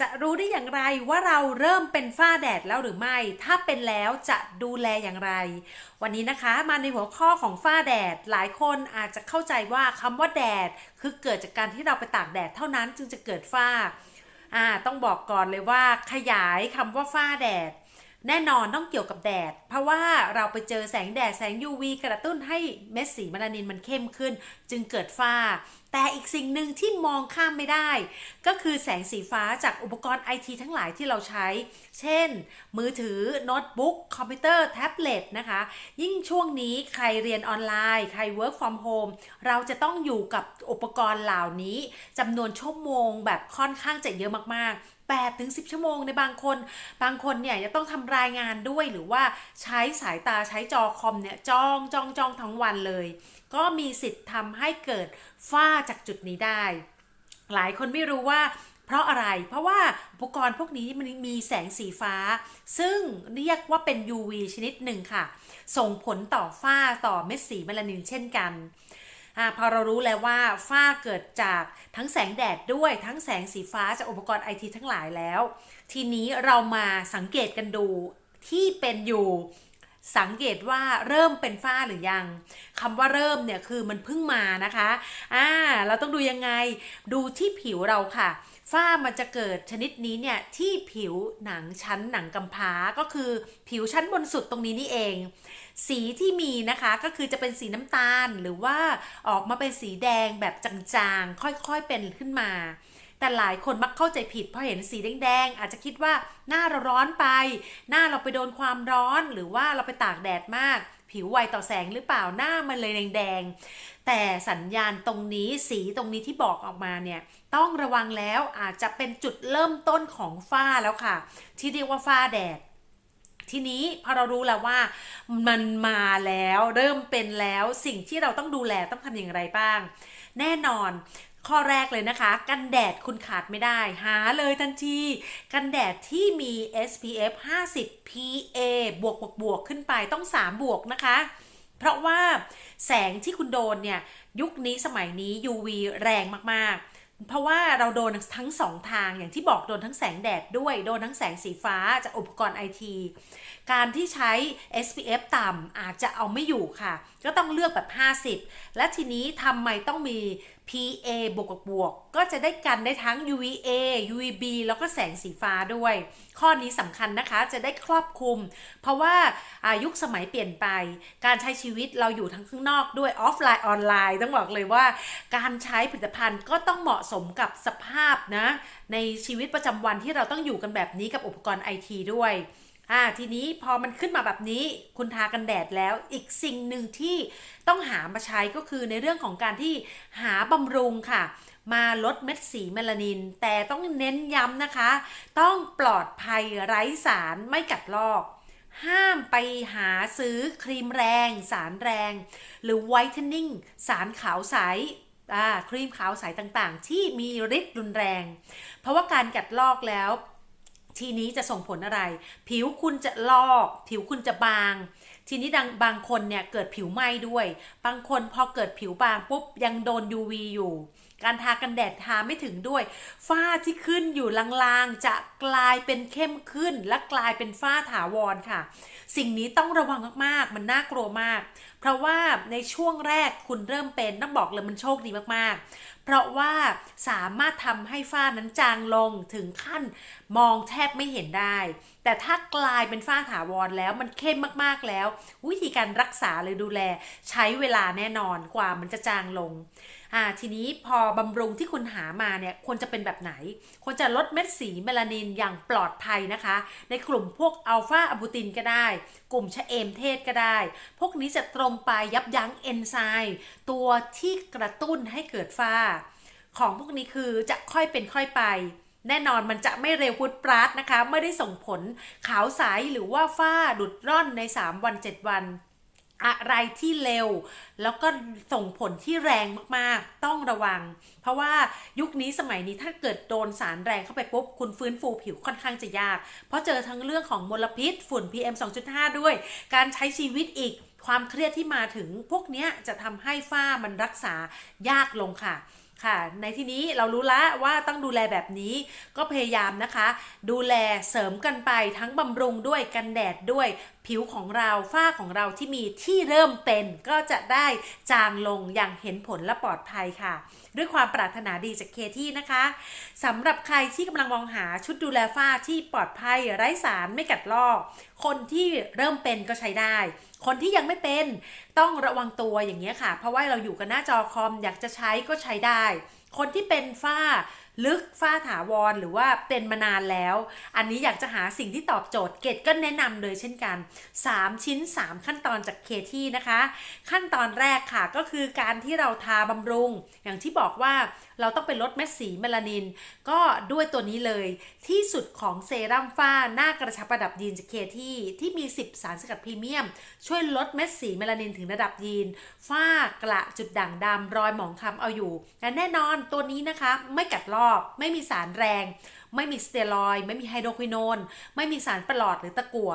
จะรู้ได้อย่างไรว่าเราเริ่มเป็นฝ้าแดดแล้วหรือไม่ ถ้าเป็นแล้วจะดูแลอย่างไร วันนี้นะคะมาในหัวข้อของฝ้าแดด หลายคนอาจจะเข้าใจว่าคำว่าแดด คือเกิดจากการที่เราไปตากแดดเท่านั้นจึงจะเกิดฝ้า อ่า ต้องบอกก่อนเลยว่าขยายคำว่าฝ้าแดด แน่นอนต้องเกี่ยวกับแดด เพราะว่าเราไปเจอแสงแดดแสง UV กระตุ้นให้เม็ดสีเมลานินมันเข้มขึ้น จึงเกิดฝ้า แต่อีกสิ่งหนึ่งที่มองข้ามไม่ได้ ก็คือแสงสีฟ้าจากอุปกรณ์ไอทีทั้งหลายที่เราใช้ เช่น มือถือโน้ตบุ๊กคอมพิวเตอร์แท็บเล็ตนะคะ ยิ่งช่วงนี้ใครเรียนออนไลน์ ใคร work from home เราจะต้องอยู่กับอุปกรณ์เหล่านี้จำนวนชั่วโมงแบบค่อนข้างจะเยอะมากๆ 8ถึง10 ชั่วโมงในบางคน บางคนเนี่ยจะต้องทำรายงานด้วยหรือว่าใช้สายตาใช้จอคอมเนี่ยจ้องจ้องจ้องทั้งวันเลย ก็มีสิทธิ์ทำให้เกิดฝ้าจากจุดนี้ได้ หลายคนไม่รู้ว่าเพราะอะไร เพราะว่าอุปกรณ์พวกนี้มันมีแสงสีฟ้า ซึ่งเรียกว่าเป็น UV ชนิดหนึ่งค่ะ ส่งผลต่อฝ้าต่อเม็ดสีเมลานินเช่นกัน อพอเรารู้แล้วว่าฝ้าเกิดจากทั้งแสงแดดด้วยทั้งแสงสีฟ้าจากอุปกรณ์ไอทีทั้งหลายแล้ว ทีนี้เรามาสังเกตกันดูที่เป็นอยู่สังเกตว่าเริ่มเป็นฝ้าหรือยังคำว่าเริ่มเนี่ยคือมันเพิ่งมานะคะอ่าเราต้องดูยังไงดูที่ผิวเราค่ะ ฝ้ามันจะเกิดชนิดนี้เนี่ยที่ผิวหนังชั้นหนังกำพร้าก็คือผิวชั้นบนสุดตรงนี้นี่เอง สีที่มีนะคะก็คือจะเป็นสีน้ำตาลหรือว่าออกมาเป็นสีแดงแบบจางๆ ค่อยๆเป็นขึ้นมา แต่หลายคนมักเข้าใจผิดเพราะเห็นสีแดงๆอาจจะคิดว่าหน้าเราร้อนไป หน้าเราไปโดนความร้อนหรือว่าเราไปตากแดดมาก ผิวไวต่อแสงหรือเปล่าหน้ามันเลยแดงๆแต่สัญญาณตรงนี้สีตรงนี้ที่บอกออกมาเนี่ยต้องระวังแล้วอาจจะเป็นจุดเริ่มต้นของฝ้าแล้วค่ะ ที่เรียกว่าฝ้าแดดทีนี้พอเรารู้แล้วว่ามันมาแล้วเริ่มเป็นแล้วสิ่งที่เราต้องดูแลต้องทำอย่างไรบ้าง แน่นอน ข้อแรกเลยนะคะ กันแดดคุณขาดไม่ได้ หาเลยทันที กันแดดที่มี SPF 50 PA บวกบวกบวกขึ้นไปต้อง 3 บวกนะคะ เพราะว่าแสงที่คุณโดนเนี่ย ยุคนี้สมัยนี้ UV แรงมากๆเพราะว่าเราโดนทั้งสองทางอย่างที่บอกโดนทั้งแสงแดดด้วยโดนทั้งแสงสีฟ้าจากอุปกรณ์ไอทีการที่ใช้ SPF ต่ำอาจจะเอาไม่อยู่ค่ะ ก็ต้องเลือกแบบ 50 และทีนี้ทำไมต้องมี PA บวกกับบวก ก็จะได้กันได้ทั้ง UVA UVB แล้วก็แสงสีฟ้าด้วย ข้อนี้สำคัญนะคะจะได้ครอบคลุม เพราะว่าอายุคสมัยเปลี่ยนไป การใช้ชีวิตเราอยู่ทั้งข้างนอกด้วยออฟไลน์ออนไลน์ ต้องบอกเลยว่า การใช้ผลิตภัณฑ์ก็ต้องเหมาะสมกับสภาพนะ ในชีวิตประจำวันที่เราต้องอยู่กันแบบนี้กับอุปกรณ์ไอทีด้วย อ่าทีนี้พอมันขึ้นมาแบบนี้คุณทากันแดดแล้วอีกสิ่งหนึ่งที่ต้องหามาใช้ก็คือในเรื่องของการที่หาบำรุงค่ะ มาลดเม็ดสีเมลานิน แต่ต้องเน้นย้ำนะคะ ต้องปลอดภัยไร้สารไม่กัดลอก ห้ามไปหาซื้อครีมแรง สารแรง หรือไวท์เทนนิ่งสารขาวใสครีมขาวใสต่างๆ ที่มีฤทธิ์รุนแรง เพราะว่าการกัดลอกแล้ว ทีนี้จะส่งผลอะไร ผิวคุณจะลอก ผิวคุณจะบาง ทีนี้ดังบางคนเนี่ยเกิดผิวไหม้ด้วย บางคนพอเกิดผิวบางปุ๊บยังโดน UV อยู่การทากันแดดทาไม่ถึงด้วย ฝ้าที่ขึ้นอยู่ลางๆ จะกลายเป็นเข้มขึ้น และกลายเป็นฝ้าถาวรค่ะ สิ่งนี้ต้องระวังมากๆ มันน่ากลัวมาก เพราะว่าในช่วงแรกคุณเริ่มเป็นต้องบอกเลยมันโชคดีมากๆ เพราะว่าสามารถทำให้ฝ้านั้นจางลงถึงขั้นมองแทบไม่เห็นได้ แต่ถ้ากลายเป็นฝ้าถาวรแล้วมันเข้มมากๆแล้ว วิธีการรักษาหรือดูแลใช้เวลาแน่นอนกว่ามันจะจางลง อ่าทีนี้พอบำรุงที่คุณหามาเนี่ยควรจะเป็นแบบไหน ควรจะลดเม็ดสีเมลานินอย่างปลอดภัยนะคะ ในกลุ่มพวกอัลฟาอะบูตินก็ได้ กลุ่มชะเอมเทศก็ได้ พวกนี้จะตรงไปยับยั้งเอนไซม์ตัวที่กระตุ้นให้เกิดฝ้า ของพวกนี้คือจะค่อยเป็นค่อยไปแน่นอนมันจะไม่เร็วพุดปราดนะคะ ไม่ได้ส่งผลขาวใสหรือว่าฝ้าดุดร่อนใน 3 วัน 7 วัน อะไรที่เร็ว แล้วก็ส่งผลที่แรงมากๆ ต้องระวัง เพราะว่ายุคนี้สมัยนี้ถ้าเกิดโดนสารแรงเข้าไปปุ๊บ คุณฟื้นฟูผิวค่อนข้างจะยาก เพราะเจอทั้งเรื่องของมลพิษ ฝุ่น PM 2.5 ด้วย การใช้ชีวิตอีกความเครียดที่มาถึงพวกเนี้ยจะทำให้ฝ้ามันรักษายากลงค่ะ ค่ะ ในที่นี้เรารู้ละว่าต้องดูแลแบบนี้ก็พยายามนะคะ ดูแลเสริมกันไปทั้งบำรุงด้วยกันแดดด้วยผิวของเราฝ้าของเราที่มีที่เริ่มเป็นก็จะได้จางลงอย่างเห็นผลและปลอดภัยค่ะ ด้วยความปรารถนาดีจากเคที่นะคะสำหรับใครที่กำลังมองหาชุดดูแลฝ้าที่ปลอดภัยไร้สารไม่กัดลอก คนที่เริ่มเป็นก็ใช้ได้ คนที่ยังไม่เป็นต้องระวังตัวอย่างเงี้ยค่ะ เพราะว่าเราอยู่กันหน้าจอคอมอยากจะใช้ก็ใช้ได้ คนที่เป็นฝ้า ลึกฝ้าถาวรหรือว่าเป็นมานานแล้ว อันนี้อยากจะหาสิ่งที่ตอบโจทย์เกดก็แนะนำเลยเช่นกัน 3 ชิ้น 3 ขั้นตอนจากเคที่นะคะ ขั้นตอนแรกค่ะก็คือการที่เราทาบำรุง อย่างที่บอกว่าเราต้องไปลดเม็ดสีเมลานิน ก็ด้วยตัวนี้เลยที่สุดของเซรั่มฝ้าหน้ากระชับระดับยีนจากเคที่ที่มี 10 สารสกัดพรีเมียม ช่วยลดเม็ดสีเมลานินถึงระดับยีน ฝ้ากระจุดด่างดำรอยหมองคล้ำเอาอยู่และแน่นอนตัวนี้นะคะไม่กัดลอกไม่มีสารแรง ไม่มีสเตียรอย ไม่มีไฮโดรควินอนไม่มีสารประหลอดหรือตะกั่ว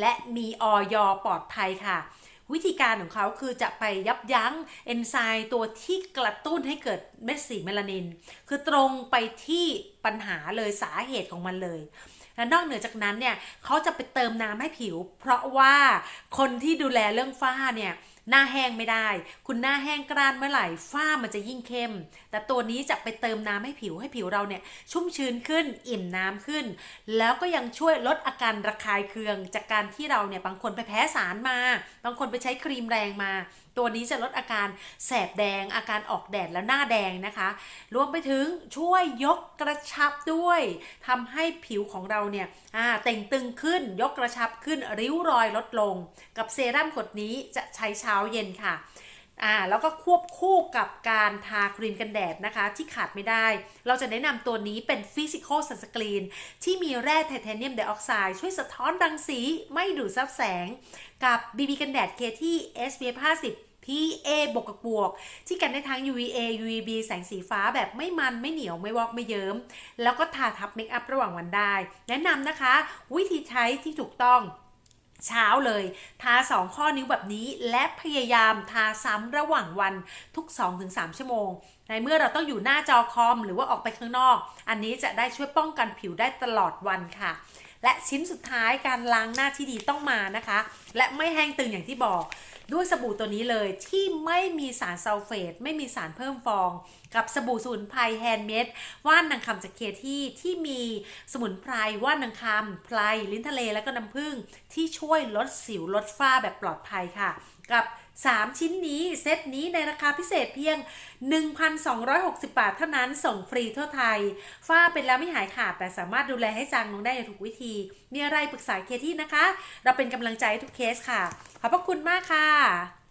และมีออยปลอดภัยค่ะ วิธีการของเขาคือจะไปยับยั้งเอนไซม์ตัวที่กระตุ้นให้เกิดเม็ดสีเมลานิน คือตรงไปที่ปัญหาเลยสาเหตุของมันเลยและนอกเหนือจากนั้นเนี่ยเขาจะไปเติมน้ำให้ผิว เพราะว่าคนที่ดูแลเรื่องฝ้าเนี่ย หน้าแห้งไม่ได้ คุณหน้าแห้งกร้านเมื่อไหร่ฝ้ามันจะยิ่งเข้ม แต่ตัวนี้จะไปเติมน้ำให้ผิวให้ผิวเราเนี่ยชุ่มชื้นขึ้น อิ่มน้ำขึ้น แล้วก็ยังช่วยลดอาการระคายเคือง จากการที่เราเนี่ยบางคนไปแพ้สารมา บางคนไปใช้ครีมแรงมาตัวนี้จะลดอาการแสบแดง อาการออกแดดแล้วหน้าแดงนะคะ รวมไปถึงช่วยยกกระชับด้วยทำให้ผิวของเราเนี่ยเต่งตึงขึ้น ยกกระชับขึ้นริ้วรอยลดลง กับเซรั่มขวดนี้จะใช้เช้าเย็นค่ะ อ่าแล้วก็ควบคู่กับการทาครีมกันแดดนะคะ ที่ขาดไม่ได้ เราจะแนะนำตัวนี้เป็น Physical Sunscreen ที่มีแร่ไทเทเนียมไดออกไซด์ช่วยสะท้อนรังสีไม่ดูดซับแสง กับ BB กันแดดเคที่ SPF 50 PA บวกกับบวก ที่กันได้ทั้ง UVA UVB แสงสีฟ้าแบบไม่มันไม่เหนียวไม่วอกไม่เยิ้ม แล้วก็ทาทับเมคอัพระหว่างวันได้ แนะนำนะคะ วิธีใช้ที่ถูกต้อง เช้าเลย ทา 2 ข้อนิ้วแบบนี้และพยายามทาซ้ำระหว่างวันทุก 2-3 ชั่วโมง ในเมื่อเราต้องอยู่หน้าจอคอมหรือว่าออกไปข้างนอก อันนี้จะได้ช่วยป้องกันผิวได้ตลอดวันค่ะ และชิ้นสุดท้ายการล้างหน้าที่ดีต้องมานะคะ และไม่แห้งตึงอย่างที่บอก ด้วยสบู่ตัวนี้เลยที่ไม่มีสารซัลเฟต ไม่มีสารเพิ่มฟอง กับสบู่สมุนไพรแฮนด์เมดว่านนางคำจากเคที่ที่มีสมุนไพรว่านนางคำไพรลิ้นทะเลและก็น้ำผึ้งที่ช่วยลดสิวลดฝ้าแบบปลอดภัยค่ะ กับ 3 ชิ้นนี้เซตนี้ในราคาพิเศษเพียง 1,260 บาทเท่านั้นส่งฟรีทั่วไทย ฝ้าเป็นแล้วไม่หายขาดแต่สามารถดูแลให้จางลงได้อย่างถูกวิธี มีอะไรปรึกษาเคที่นะคะ เราเป็นกำลังใจทุกเคสค่ะ ขอบพระคุณมากค่ะ